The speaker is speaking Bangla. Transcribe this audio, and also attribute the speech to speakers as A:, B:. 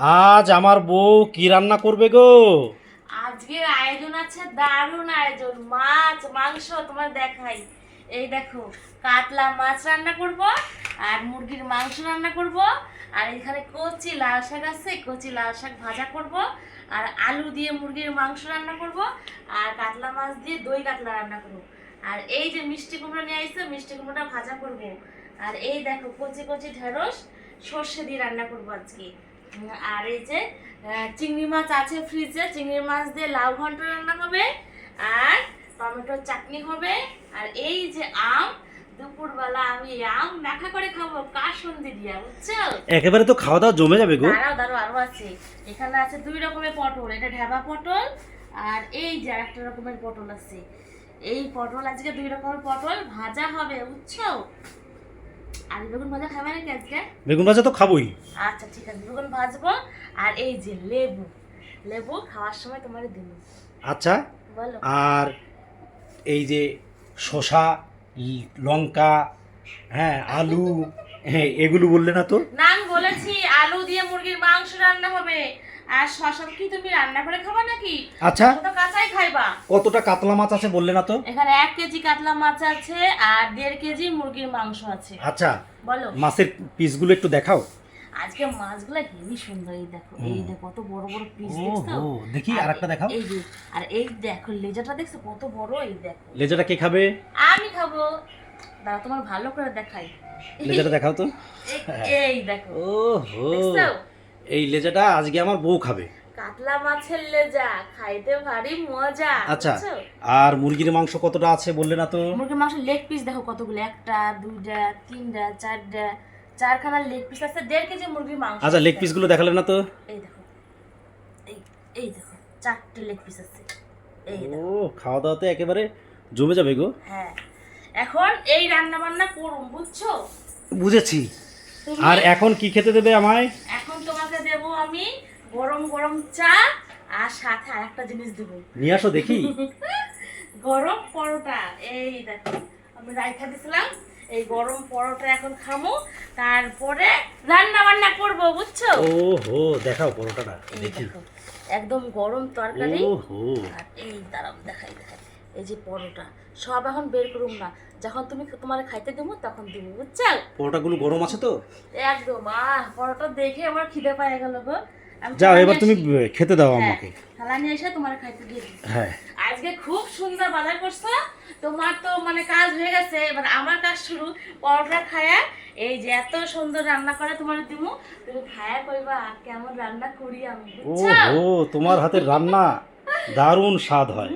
A: আজ আমার বউ কি রান্না করবে গো?
B: আজকের আয়োজন আছে দারুণ আয়োজন, মাছ, মাংস তোমার দেখাই। এই দেখো, কাতলা মাছ রান্না করব, আর মুরগির মাংস রান্না করব, আর এখানে কচি লাল শাক আছে, কচি লাল শাক ভাজা করব, আর আলু দিয়ে মুরগির মাংস রান্না করব, আর কাতলা মাছ দিয়ে দই কাতলা রান্না করব। আর এই যে মিষ্টি কুমড়ো নিয়ে আসছে মিষ্টি কুমড়োটা ভাজা করব। আর এই দেখো, কচি কচি ঢেঁড়স, সর্ষে দিয়ে রান্না করব আজকে। আর এই যে চিংড়ি মাছ আছে ফ্রিজে চিংড়ি মাছ দিয়ে লাউ ঘন্ট রান্না হবে আর টমেটোর চাটনি হবে আর এই যে আম দুপুরবেলা আমি আম মাখা করে খাব কাসন্দি দিয়া বুঝছ?
A: একেবারে তো খাওয়া দাওয়া জমে যাবে গো।
B: দাঁড়াও দাঁড়াও আরও আছে। এখানে আছে দুই রকমের পটল এটা ঢেবা পটল আর এই যে একটা রকমের পটল আছে। এই পটল আজকে দুই রকমের পটল ভাজা হবে বুঝছ? আলু বেগুন ভাজা খাবে নাকি আজকে?
A: বেগুন ভাজা তো খাবোই।
B: আচ্ছা ঠিক আছে বেগুন ভাজবো। আর এই যে লেবু লেবু খাওয়ার সময় তোমার দিন
A: আচ্ছা
B: বলো।
A: আর এই যে শসা ল- লঙ্কা হ্যাঁ আলু হ্যাঁ এগুলো বললে না তো
B: না আমি বলেছি আলু দিয়ে মুরগির মাংস রান্না হবে। আর শশা কি তুমি রান্না করে খাবা নাকি?
A: আচ্ছা।
B: তো কাঁচাই খাইবা?
A: কতটা কাতলা মাছ আছে বললে না তো?
B: এখানে এক কেজি কাতলা মাছ আছে আর দেড় কেজি মুরগির মাংস আছে।
A: আচ্ছা।
B: বলো।
A: মাছের পিসগুলো একটু দেখাও।
B: আজকে মাছগুলো হেবি সুন্দর এই দেখো এই দেখো কত বড় বড় পিস দেখছ?
A: হো, দেখি
B: আর
A: আরেকটা দেখাও।
B: এই যে আর এই দেখো লেজাটা দেখছ কত বড় এই দেখো।
A: লেজাটা কে খাবে?
B: আমি খাব। দাদা তোমার ভালো করে দেখাই।
A: লেজাটা দেখাও তো।
B: এই- দেখো।
A: ও হো
B: দেখছ?
A: এই লেজাটা আজকে আমার বউ খাবে।
B: কাতলা মাছের লেজা খাইতে ভারী মজা
A: আচ্ছা? আর মুরগির মাংস কতটা আছে বললে না তো?
B: মুরগির মাংস লেগ পিস দেখো কতগুলো একটা দুইটা তিনটা চারটা চারখানা লেগ পিস আছে দেড় কেজি মুরগির মাংস
A: আচ্ছা লেগ। পিসগুলো দেখালে না তো?
B: এই দেখো এই এই দেখো চারটে লেগ পিস আছে। এই
A: ও খাওয়া দাওয়াতে একেবারে জমে যাবে গো।
B: হ্যাঁ এখন এই রান্না বান্না করুন বুঝছ?
A: বুঝেছি। আর এখন কি খেতে দেবে আমায়?
B: আমি গরম গরম চা আর সাথে আরেকটা জিনিস দেবো।
A: নিয়ে আসো দেখি।
B: গরম পরোটা। এই দেখো আমি রাইখা দিছিলাম। এই গরম পরোটা এখন খামো। তারপরে রান্না বান্না করব বুঝছ?
A: ও হো দেখাও পরোটাটা। দেখি
B: একদম গরম তরকারি।
A: ও হো
B: আর এই দাঁড়াও দেখাই দেখাই। এই যে পরোটা সব এখন বের করুম না। যখন তুমি তোমার খাইতে দেবো তখন দিব বুঝছ
A: পরোটাগুলো গরম আছে তো?
B: একদম। আহ পরোটা দেখে আমার খিদে পায় গেল গো।
A: যাও এবার তুমি খেতে দাও
B: হ্যাঁ,
A: আমাকে।
B: থালা নিয়ে এসে তোমার খাইতে দিয়ে দিই
A: হ্যাঁ।
B: আজকে খুব সুন্দর বাজার করছ। তোমার তো মানে কাজ হয়ে গেছে। এবার আমার কাজ শুরু। পরোটা খায়া এই যে এত সুন্দর রান্না করে তোমার দিমু। তুমি খায়া কইবা কেমন রান্না করি আমি
A: ও তোমার হাতের রান্না দারুণ স্বাদ হয়।